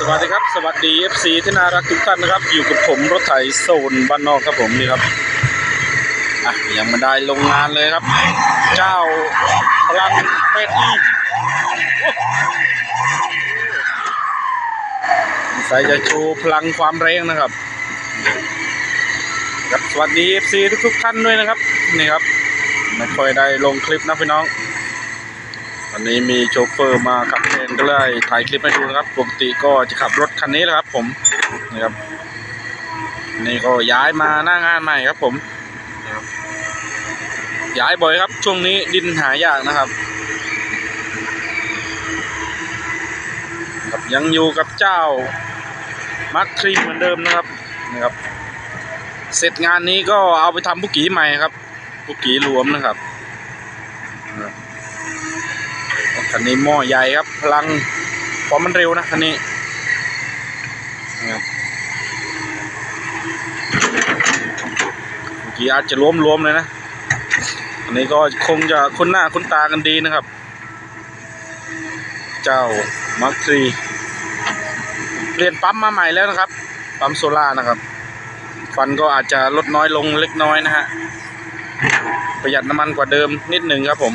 สวัสดีครับ สวัสดี FC ที่น่ารักทุกท่านนะครับ อยู่กับผมรถไถโซนบ้านนอกครับผมนี่ครับอะยังไม่ได้ลงงานเลยครับ เจ้าพลังเป็ดอีใส่จะโชว์พลังความแรงนะครับครับสวัสดี FC ทุกๆท่านด้วยนะครับนี่ครับไม่ค่อยได้ลงคลิปนะพี่น้องวันนี้มีโชเฟอร์มาขับ นก็เลยถ่ายคลิปให้ดูนะครับปกติก็จะขับรถคันนี้แหละครับ ผมนะครับนี่ก็ย้ายมาหน้างานใหม่ครับ ผมย้ายบ่อยครับ ช่วงนี้ดินหายากนะครับครับยังอยู่กับเจ้ามัคครีมเหมือนเดิมนะครับนะครับ เสร็จงานนี้ก็เอาไปทำบุกีใหม่ครับบุกีรวมนะครับนะ คันนี้หม้อใหญ่ครับพลังความมันเร็วนะคันนี้เมื่อกี้อาจจะรวมรวมๆเลยนะอันนี้ก็คงจะคุ้นหน้าคุ้นตากันดีนะครับ เจ้ามัคทรีเปลี่ยนปั๊มมาใหม่แล้วนะครับ ปั๊มโซล่านะครับ ฟันก็อาจจะลดน้อยลงเล็กน้อยนะฮะ ประหยัดน้ำมันกว่าเดิมนิดหนึ่งครับผม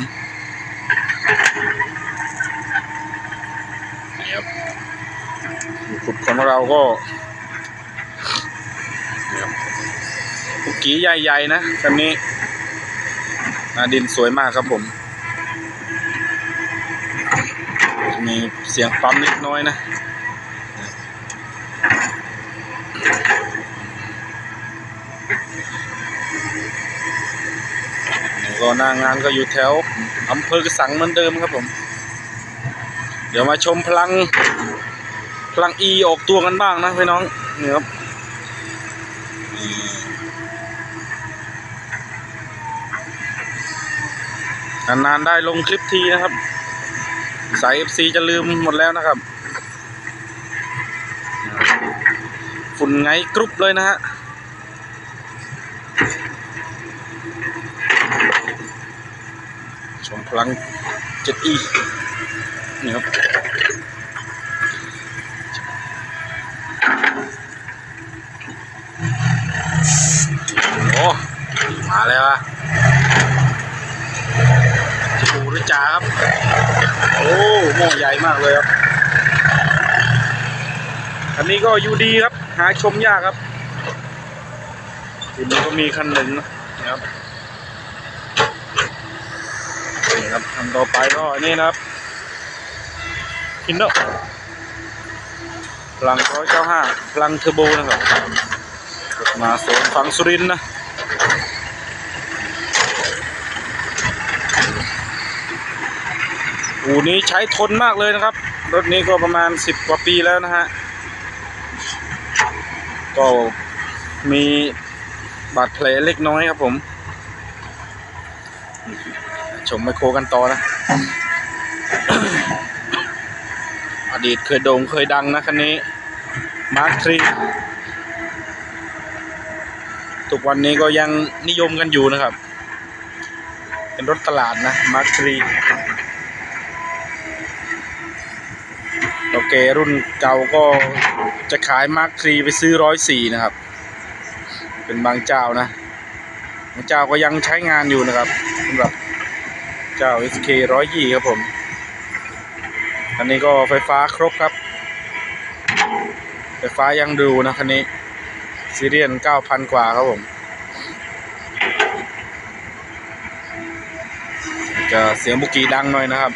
ครับขุดของเราก็นี่ครับปุกกี้ใหญ่ๆนะคันนี้หนาดินสวยมากครับผม มีเสียงปั๊มเล็กน้อยนะนี่ก็หน้างานก็อยู่แถวอำเภอกระสังเหมือนเดิมครับผม เดี๋ยวมาชมพลัง พลังอีออกตัวกันบ้างนะพี่น้องนี่ครับนานๆได้ลงคลิปทีนะครับ สาย FC จะลืมหมดแล้วนะครับ ฝุ่นไงกรุ๊ปเลยนะฮะชมพลัง 7E นี่ครับโอ้มาแล้วอะจูรือจ่าครับ โอ้หม้อใหญ่มากเลยครับ อันนี้ก็อยู่ดีครับ หาชมยากครับทีนี้ก็มีคันหนึ่งนะครับนี่ครับทำต่อไปก็นี่นะครับ คินโดพลังร้อยเก้าห้าพลังเทอร์โบนะครับมาโซนฝั่งสุรินนะอูนี้ใช้ทนมากเลยนะครับ รถนี้ก็ประมาณสิบกว่าปีแล้วนะฮะ ก็มีบาดแผลเล็กน้อยครับผม ชมไมโครกันต่อนะ ดีตเคยโด่งเคยดังนะคันนี้มาร์คทรีทุกวันนี้ก็ยังนิยมกันอยู่นะครับ เป็นรถตลาดนะมาร์คทรีโอเครุ่นเก่าก็จะขายมาร์คทรีไปซื้อร้อยสี่นะครับ เป็นบางเจ้านะบางเจ้าก็ยังใช้งานอยู่นะครับสำหรับเจ้า SK ร้อยยี่ครับผม อันนี้ก็ไฟฟ้าครบครับ ไฟฟ้ายังดูนะคันนี้ซีเรียนเก้าพันกว่าครับผม จะเสียงบุกีดังหน่อยนะครับ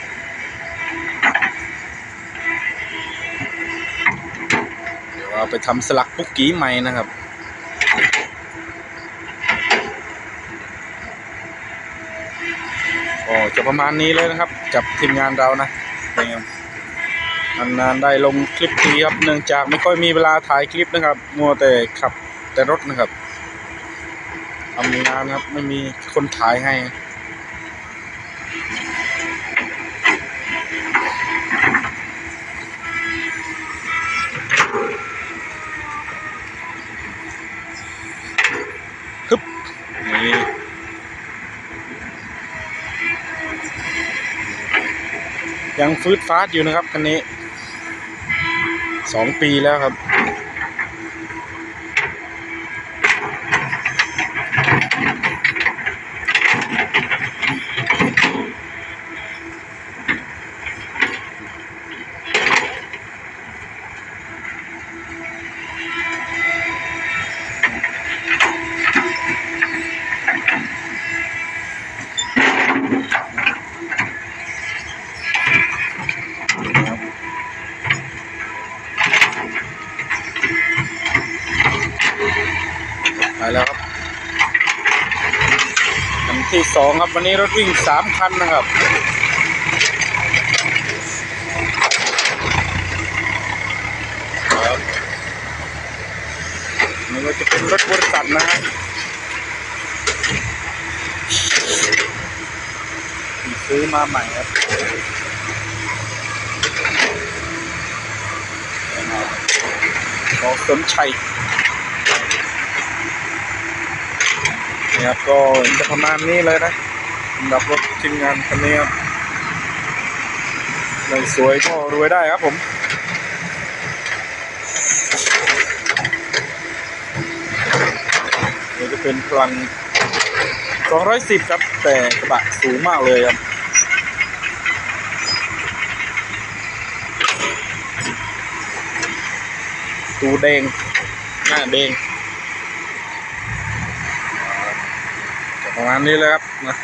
เดี๋ยวเอาไปทำสลักบุกีใหม่นะครับก็จะประมาณนี้เลยนะครับ กับทีมงานเรานะ นานๆได้ลงคลิปทีครับ เนื่องจากไม่ค่อยมีเวลาถ่ายคลิปนะครับ มัวแต่ขับแต่รถนะครับทำงานครับไม่มีคนถ่ายให้ฮึบนี่ยังฟืดฟาดอยู่นะครับคันนี้ สองปีแล้วครับ แล้วครับคันที่สองครับวันนี้รถวิ่งสามคันนะครับครับนี่ก็จะเป็นรถบริษัทนะครับซื้อมาใหม่ครับของสมชัย นี่ครับก็จะประมาณนี้เลยนะสำหรับรถทีมงานคันนี้ครับไม่สวยก็รวยได้ครับผมนี่จะเป็นพลัง 210 ครับ แต่กระบะสูงมากเลยครับตูแดง หน้าแดง ประมาณนี้เลยครับนะ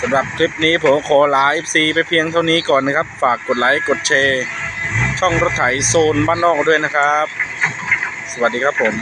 สำหรับคลิปนี้ผมขอลา FC ไปเพียงเท่านี้ก่อนนะครับ ฝากกดไลค์กดแชร์ ช่องรถไถโซนบ้านนอกด้วยนะครับ สวัสดีครับผม